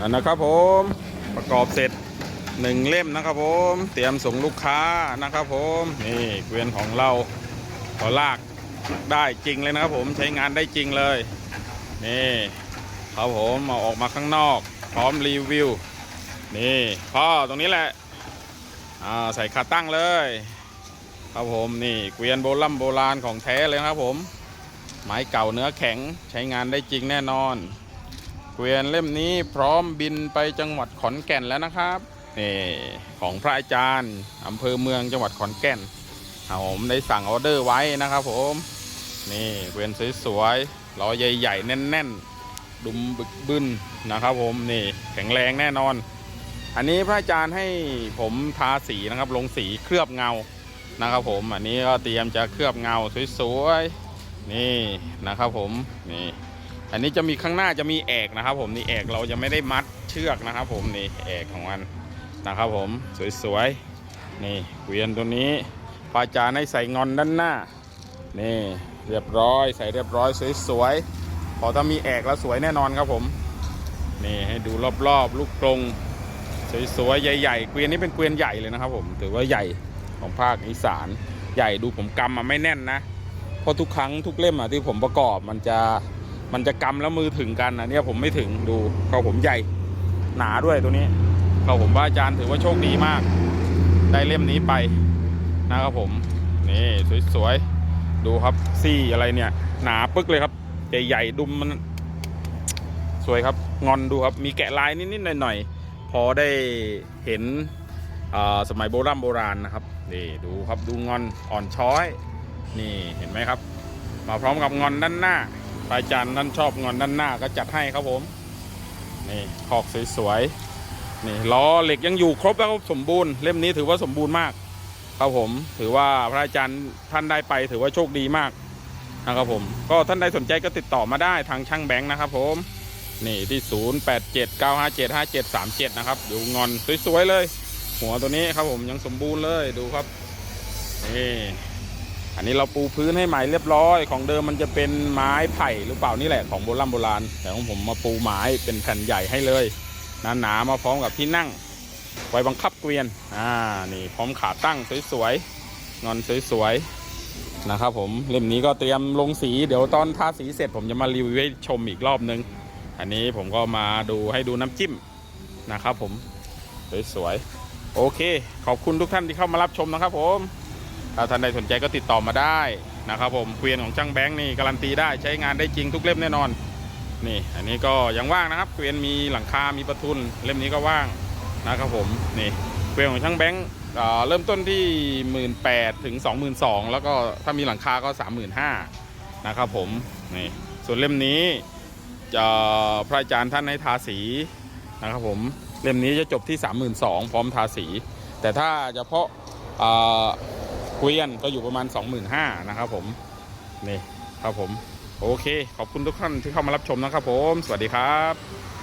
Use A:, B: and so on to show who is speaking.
A: อันนะครับผมประกอบเสร็จหนึ่งเล่มนะครับผมเตรียมส่งลูกค้านะครับผมนี่เกวียนของเราขอลากได้จริงเลยนะครับผมใช้งานได้จริงเลยนี่ครับผมเอาออกมาข้างนอก พร้อมรีวิวนี่พ่อตรงนี้แหละอ่าใส่ขาตั้งเลย ครับผมนี่เกวียนโบราณโบราณของแท้เลยนะครับผมไม้เก่าเนื้อแข็งใช้งานได้จริงแน่นอน เกวียนเล่มนี้พร้อมบินไปจังหวัดขอนแก่นแล้วนะครับนี่ของพระอาจารย์อำเภอเมืองจังหวัดขอนแก่นผมได้สั่งออเดอร์ไว้นะครับผมนี่เกวียนสวยๆล้อใหญ่ๆ แน่นๆ ดุมบึกบึนนะครับผมนี่แข็งแรงแน่นอน อันนี้พระอาจารย์ให้ผมทาสีนะครับ ลงสีเคลือบเงานะครับผมอันนี้ก็เตรียมจะเคลือบเงาสวยๆนี่นะครับผมนี่ อันนี้จะมีข้างหน้าจะมีแอกนะครับ ผมนี่แอกเราจะไม่ได้มัดเชือกนะครับ ผมนี่แอกของมันนะครับ ผมสวยๆนี่เกวียนตัวนี้พระอาจารย์ให้ใส่งอนด้านหน้า นี่เรียบร้อย ใส่เรียบร้อยสวยๆพอถ้ามีแอกแล้วสวยแน่นอนครับผมนี่ให้ดูรอบๆ ลูกกรงสวยๆใหญ่ๆเกวียนนี้เป็นเกวียนใหญ่เลยนะครับ ผมถือว่าใหญ่ของภาคอีสาน ใหญ่ดูผมกำมาไม่แน่นนะเพราะทุกครั้งทุกเล่มอะที่ผมประกอบมันจะ มันจะกำแล้วมือถึงกันนะเนี่ยผมไม่ถึงดูเขาผมใหญ่หนาด้วยตัวนี้เขาผมว่าอาจารย์ถือว่าโชคดีมาก ได้เล่มนี้ไปนะครับผมนี่สวยๆดูครับซี่อะไรเนี่ย หนาปึ๊กเลยครับใหญ่ๆดุมมัน สวยครับงอนดูครับมีแกะลายนิดๆหน่อยๆพอได้เห็นสมัยโบราณโบราณนะครับนี่ดูครับดูงอนอ่อนช้อย นี่เห็นไหมครับ มาพร้อมกับงอนด้านหน้า ปอาจารย์นั่นชอบงอนด้านหน้าก็จัดให้ครับผม นี่ขอกสวยๆ นี่ล้อเหล็กยังอยู่ครบแล้วสมบูรณ์เล่มนี้ถือว่าสมบูรณ์มาก ครับผม ถือว่าพระอาจารย์ท่านได้ไปถือว่าโชคดีมากนะครับผม ก็ท่านใดสนใจก็ติดต่อมาได้ทางช่างแบงค์นะครับผม นี่ที่ 0 8 7 9 5 7 5 7 3 7 นะครับดูงอนสวยๆเลย หัวตัวนี้ครับผมยังสมบูรณ์เลยดูครับนี่ อันนี้เราปูพื้นให้ใหม่เรียบร้อย ของเดิมมันจะเป็นไม้ไผ่หรือเปล่านี่แหละของโบราณโบราณ แต่ของผมมาปูไม้เป็นแผ่นใหญ่ให้เลยหนาๆมาพร้อมกับที่นั่ง ไว้บังคับเกวียนอ่านี่พร้อมขาตั้งสวยๆงอนสวยๆนะครับผมเล่มนี้ก็เตรียมลงสีเดี๋ยวตอนทาสีเสร็จผมจะมารีวิวให้ชมอีกรอบนึง อันนี้ผมก็มาดูให้ดูน้ำจิ้มนะครับผมสวยๆโอเค ขอบคุณทุกท่านที่เข้ามารับชมนะครับผม ถ้าท่านใดสนใจก็ติดต่อมาได้นะครับผมเกวียนของช่างแบงค์นี่การันตีได้ใช้งานได้จริงทุกเล่มแน่นอนนี่อันนี้ก็ยังว่างนะครับเกวียนมีหลังคา มีประทุนเล่มนี้ก็ว่างนะครับผมนี่เกวียนของช่างแบงค์เริ่มต้นที่ 1 8ื่นถึง 22,000 แล้วก็ถ้ามีหลังคาก็ 35,000นะครับผมนี่ส่วนเล่มนี้จะพระอาจารย์ท่านให้ทาสีนะครับผมเล่มนี้จะจบที่ 32,000 พร้อมทาสี แต่ถ้าเฉพาะ เกวียนก็อยู่ประมาณ 25,000นะครับผม นี่ครับผม โอเค ขอบคุณทุกท่านที่เข้ามารับชมนะครับผม สวัสดีครับ